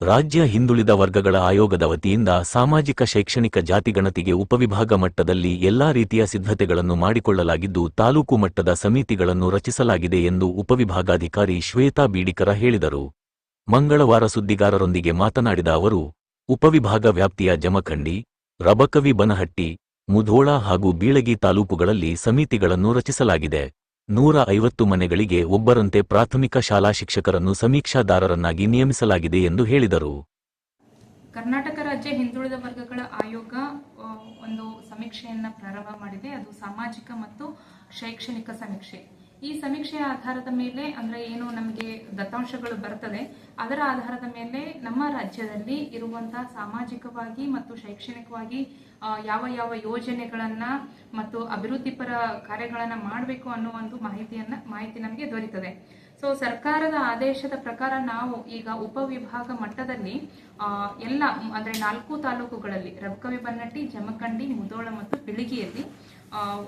ರಾಜ್ಯ ಹಿಂದುಳಿದ ವರ್ಗಗಳ ಆಯೋಗದ ವತಿಯಿಂದ ಸಾಮಾಜಿಕ ಶೈಕ್ಷಣಿಕ ಜಾತಿಗಣತಿಗೆ ಉಪವಿಭಾಗ ಮಟ್ಟದಲ್ಲಿ ಎಲ್ಲಾ ರೀತಿಯ ಸಿದ್ಧತೆಗಳನ್ನು ಮಾಡಿಕೊಳ್ಳಲಾಗಿದ್ದು ತಾಲೂಕು ಮಟ್ಟದ ಸಮಿತಿಗಳನ್ನು ರಚಿಸಲಾಗಿದೆ ಎಂದು ಉಪವಿಭಾಗಾಧಿಕಾರಿ ಶ್ವೇತಾ ಬೀಡಿಕರ ಹೇಳಿದರು. ಮಂಗಳವಾರ ಸುದ್ದಿಗಾರರೊಂದಿಗೆ ಮಾತನಾಡಿದ ಅವರು, ಉಪವಿಭಾಗ ವ್ಯಾಪ್ತಿಯ ಜಮಖಂಡಿ, ರಬಕವಿ ಬನಹಟ್ಟಿ, ಮುಧೋಳ ಹಾಗೂ ಬೀಳಗಿ ತಾಲೂಕುಗಳಲ್ಲಿ ಸಮಿತಿಗಳನ್ನು ರಚಿಸಲಾಗಿದೆ. ನೂರ ಐವತ್ತು ಮನೆಗಳಿಗೆ ಒಬ್ಬರಂತೆ ಪ್ರಾಥಮಿಕ ಶಾಲಾ ಶಿಕ್ಷಕರನ್ನು ಸಮೀಕ್ಷಾದಾರರನ್ನಾಗಿ ನಿಯಮಿಸಲಾಗಿದೆ ಎಂದು ಹೇಳಿದರು. ಕರ್ನಾಟಕ ರಾಜ್ಯ ಹಿಂದುಳಿದ ವರ್ಗಗಳ ಆಯೋಗ ಒಂದು ಸಮೀಕ್ಷೆಯನ್ನ ಪ್ರಾರಂಭ ಮಾಡಿದೆ. ಅದು ಸಾಮಾಜಿಕ ಮತ್ತು ಶೈಕ್ಷಣಿಕ ಸಮೀಕ್ಷೆ. ಈ ಸಮೀಕ್ಷೆಯ ಆಧಾರದ ಮೇಲೆ, ಅಂದ್ರೆ ಏನು ನಮಗೆ ದತ್ತಾಂಶಗಳು ಬರ್ತದೆ, ಅದರ ಆಧಾರದ ಮೇಲೆ ನಮ್ಮ ರಾಜ್ಯದಲ್ಲಿ ಇರುವಂತಹ ಸಾಮಾಜಿಕವಾಗಿ ಮತ್ತು ಶೈಕ್ಷಣಿಕವಾಗಿ ಯಾವ ಯಾವ ಯೋಜನೆಗಳನ್ನ ಮತ್ತು ಅಭಿವೃದ್ಧಿಪರ ಕಾರ್ಯಗಳನ್ನ ಮಾಡಬೇಕು ಅನ್ನೋ ಒಂದು ಮಾಹಿತಿಯನ್ನ, ಮಾಹಿತಿ ನಮಗೆ ದೊರೀತದೆ. ಸೊ ಸರ್ಕಾರದ ಆದೇಶದ ಪ್ರಕಾರ ನಾವು ಈಗ ಉಪವಿಭಾಗ ಮಟ್ಟದಲ್ಲಿ ಎಲ್ಲ, ಅಂದ್ರೆ ನಾಲ್ಕು ತಾಲೂಕುಗಳಲ್ಲಿ ರಬಕವಿ ಬನ್ನಟ್ಟಿ, ಜಮಖಂಡಿ, ಮುದೋಳ ಮತ್ತು ಬಿಳಿಗಿಯಲ್ಲಿ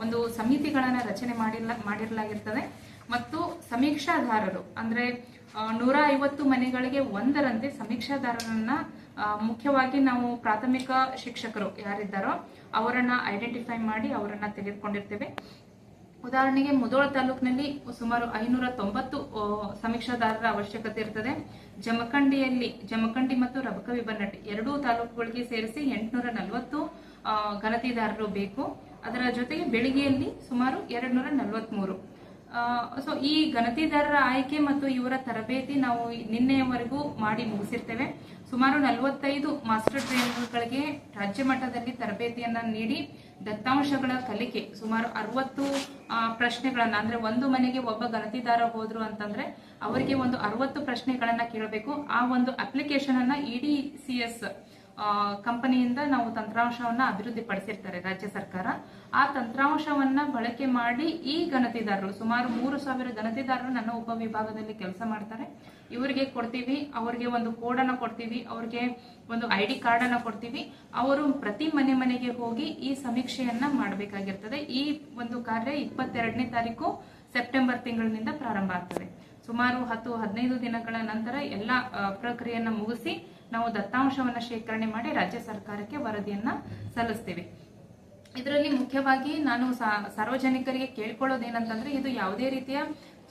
ಒಂದು ಸಮಿತಿಗಳನ್ನ ರಚನೆ ಮಾಡಿಲ್ಲ ಮಾಡಿರಲಾಗಿರ್ತದೆ. ಮತ್ತು ಸಮೀಕ್ಷಾದಾರರು ಅಂದ್ರೆ ನೂರ ಐವತ್ತು ಮನೆಗಳಿಗೆ ಒಂದರಂತೆ ಸಮೀಕ್ಷಾದಾರರನ್ನ ಮುಖ್ಯವಾಗಿ ನಾವು ಪ್ರಾಥಮಿಕ ಶಿಕ್ಷಕರು ಯಾರಿದ್ದಾರೋ, ಅವರನ್ನ ಐಡೆಂಟಿಫೈ ಮಾಡಿ ಅವರನ್ನ ತೆಗೆದುಕೊಂಡಿರ್ತೇವೆ. ಉದಾಹರಣೆಗೆ ಮುದೋಳ ತಾಲೂಕಿನಲ್ಲಿ ಸುಮಾರು ಐನೂರ ತೊಂಬತ್ತು ಸಮೀಕ್ಷಾದಾರರ ಅವಶ್ಯಕತೆ ಇರ್ತದೆ. ಜಮಖಂಡಿಯಲ್ಲಿ, ಜಮಖಂಡಿ ಮತ್ತು ರಬಕವಿ ಬನ್ನಟ್ಟಿ ಎರಡೂ ತಾಲೂಕುಗಳಿಗೆ ಸೇರಿಸಿ ಎಂಟುನೂರ ನಲವತ್ತು ಗಣತಿದಾರರು ಬೇಕು. ಅದರ ಜೊತೆಗೆ ಬೆಳಿಗ್ಗೆಯಲ್ಲಿ ಸುಮಾರು ಎರಡು ನೂರ ಸೊ ಈ ಗಣತಿದಾರರ ಆಯ್ಕೆ ಮತ್ತು ಇವರ ತರಬೇತಿ ನಾವು ನಿನ್ನೆಯವರೆಗೂ ಮಾಡಿ ಮುಗಿಸಿರ್ತೇವೆ. ಸುಮಾರು ನಲವತ್ತೈದು ಮಾಸ್ಟರ್ ಟ್ರೈನರ್ಗಳಿಗೆ ರಾಜ್ಯ ಮಟ್ಟದಲ್ಲಿ ತರಬೇತಿಯನ್ನ ನೀಡಿ ದತ್ತಾಂಶಗಳ ಕಲಿಕೆ, ಸುಮಾರು ಅರವತ್ತು ಪ್ರಶ್ನೆಗಳನ್ನ, ಅಂದ್ರೆ ಒಂದು ಮನೆಗೆ ಒಬ್ಬ ಗಣತಿದಾರ ಹೋದ್ರು ಅಂತಂದ್ರೆ ಅವರಿಗೆ ಒಂದು ಅರವತ್ತು ಪ್ರಶ್ನೆಗಳನ್ನ ಕೇಳಬೇಕು. ಆ ಒಂದು ಅಪ್ಲಿಕೇಶನ್ ಅನ್ನ ಇಡಿ ಸಿ ಎಸ್ ಕಂಪನಿಯಿಂದ ನಾವು ತಂತ್ರಾಂಶವನ್ನ ಅಭಿವೃದ್ಧಿಪಡಿಸಿರ್ತಾರೆ ರಾಜ್ಯ ಸರ್ಕಾರ. ಆ ತಂತ್ರಾಂಶವನ್ನ ಬಳಕೆ ಮಾಡಿ ಈ ಗಣತಿದಾರರು ಸುಮಾರು ಮೂರು ಸಾವಿರ ಗಣತಿದಾರರು ನನ್ನ ಉಪವಿಭಾಗದಲ್ಲಿ ಕೆಲಸ ಮಾಡ್ತಾರೆ. ಇವರಿಗೆ ಕೊಡ್ತೀವಿ, ಅವರಿಗೆ ಒಂದು ಕೋಡ್ ಅನ್ನ ಕೊಡ್ತೀವಿ, ಅವ್ರಿಗೆ ಒಂದು ಐ ಡಿ ಕಾರ್ಡ್ ಅನ್ನ ಕೊಡ್ತೀವಿ. ಅವರು ಪ್ರತಿ ಮನೆ ಮನೆಗೆ ಹೋಗಿ ಈ ಸಮೀಕ್ಷೆಯನ್ನ ಮಾಡಬೇಕಾಗಿರ್ತದೆ. ಈ ಒಂದು ಕಾರ್ಯ ಇಪ್ಪತ್ತೆರಡನೇ ತಾರೀಕು ಸೆಪ್ಟೆಂಬರ್ ತಿಂಗಳಿನಿಂದ ಪ್ರಾರಂಭ ಆಗ್ತದೆ. ಸುಮಾರು ಹತ್ತು ಹದಿನೈದು ದಿನಗಳ ನಂತರ ಎಲ್ಲ ಪ್ರಕ್ರಿಯೆಯನ್ನ ಮುಗಿಸಿ ನಾವು ದತ್ತಾಂಶವನ್ನ ಶೇಖರಣೆ ಮಾಡಿ ರಾಜ್ಯ ಸರ್ಕಾರಕ್ಕೆ ವರದಿಯನ್ನ ಸಲ್ಲಿಸ್ತೇವೆ. ಇದರಲ್ಲಿ ಮುಖ್ಯವಾಗಿ ನಾನು ಸಾರ್ವಜನಿಕರಿಗೆ ಕೇಳ್ಕೊಳ್ಳೋದೇನಂತಂದ್ರೆ ಇದು ಯಾವುದೇ ರೀತಿಯ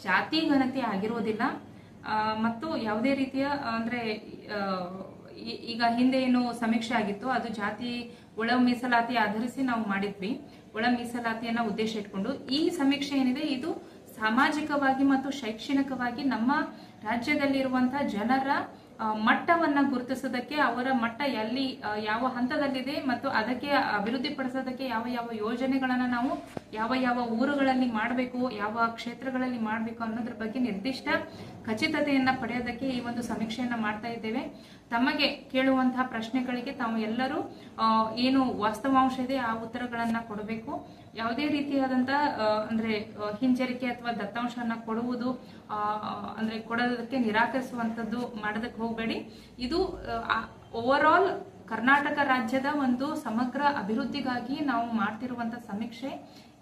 ಜಾತಿ ಘನತೆ ಆಗಿರೋದಿಲ್ಲ ಮತ್ತು ಯಾವುದೇ ರೀತಿಯ, ಅಂದ್ರೆ ಈಗ ಹಿಂದೆ ಏನು ಸಮೀಕ್ಷೆ ಆಗಿತ್ತು, ಅದು ಜಾತಿ ಒಳ ಮೀಸಲಾತಿ ಆಧರಿಸಿ ನಾವು ಮಾಡಿದ್ವಿ. ಒಳ ಮೀಸಲಾತಿಯನ್ನ ಉದ್ದೇಶ ಇಟ್ಕೊಂಡು. ಈ ಸಮೀಕ್ಷೆ ಏನಿದೆ, ಇದು ಸಾಮಾಜಿಕವಾಗಿ ಮತ್ತು ಶೈಕ್ಷಣಿಕವಾಗಿ ನಮ್ಮ ರಾಜ್ಯದಲ್ಲಿರುವಂತಹ ಜನರ ಮಟ್ಟವನ್ನ ಗುರುತಿಸೋದಕ್ಕೆ ಅವರ ಮಟ್ಟ ಎಲ್ಲಿ ಯಾವ ಹಂತದಲ್ಲಿದೆ ಮತ್ತು ಅದಕ್ಕೆ ಅಭಿವೃದ್ಧಿಪಡಿಸೋದಕ್ಕೆ ಯಾವ ಯಾವ ಯೋಜನೆಗಳನ್ನ ನಾವು, ಯಾವ ಯಾವ ಊರುಗಳಲ್ಲಿ ಮಾಡಬೇಕು, ಯಾವ ಕ್ಷೇತ್ರಗಳಲ್ಲಿ ಮಾಡಬೇಕು ಅನ್ನೋದ್ರ ಬಗ್ಗೆ ನಿರ್ದಿಷ್ಟ ಖಚಿತತೆಯನ್ನ ಪಡೆಯೋದಕ್ಕೆ ಈ ಒಂದು ಸಮೀಕ್ಷೆಯನ್ನ ಮಾಡ್ತಾ ಇದ್ದೇವೆ. ತಮಗೆ ಕೇಳುವಂತಹ ಪ್ರಶ್ನೆಗಳಿಗೆ ತಾವು ಎಲ್ಲರೂ ಏನು ವಾಸ್ತವಾಂಶ ಇದೆ ಆ ಉತ್ತರಗಳನ್ನ ಕೊಡಬೇಕು. ಯಾವುದೇ ರೀತಿಯಾದಂತಹ ಅಂದ್ರೆ ಹಿಂಜರಿಕೆ ಅಥವಾ ದತ್ತಾಂಶವನ್ನ ಕೊಡುವುದು ಅಂದ್ರೆ ಕೊಡೋದಕ್ಕೆ ನಿರಾಕರಿಸುವಂತದ್ದು ಮಾಡೋದಕ್ಕೆ ಹೋಗಬೇಡಿ. ಇದು ಓವರ್ ಆಲ್ ಕರ್ನಾಟಕ ರಾಜ್ಯದ ಒಂದು ಸಮಗ್ರ ಅಭಿವೃದ್ಧಿಗಾಗಿ ನಾವು ಮಾಡ್ತಿರುವಂತ ಸಮೀಕ್ಷೆ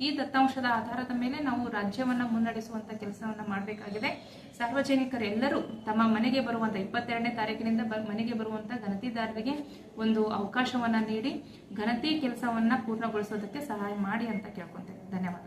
ಈ ದತ್ತಾಂಶದ ಆಧಾರದ ಮೇಲೆ ನಾವು ರಾಜ್ಯವನ್ನ ಮುನ್ನಡೆಸುವಂತ ಕೆಲಸವನ್ನ ಮಾಡಬೇಕಾಗಿದೆ. ಸಾರ್ವಜನಿಕರೆಲ್ಲರೂ ತಮ್ಮ ಮನೆಗೆ ಬರುವಂತ ಇಪ್ಪತ್ತೆರಡನೇ ತಾರೀಕಿನಿಂದ ಮನೆಗೆ ಬರುವಂತ ಗಣತಿದಾರರಿಗೆ ಒಂದು ಅವಕಾಶವನ್ನ ನೀಡಿ ಗಣತಿ ಕೆಲಸವನ್ನ ಪೂರ್ಣಗೊಳಿಸೋದಕ್ಕೆ ಸಹಾಯ ಮಾಡಿ ಅಂತ ಕೇಳ್ಕೊಂತೇವೆ ಧನ್ಯವಾದ.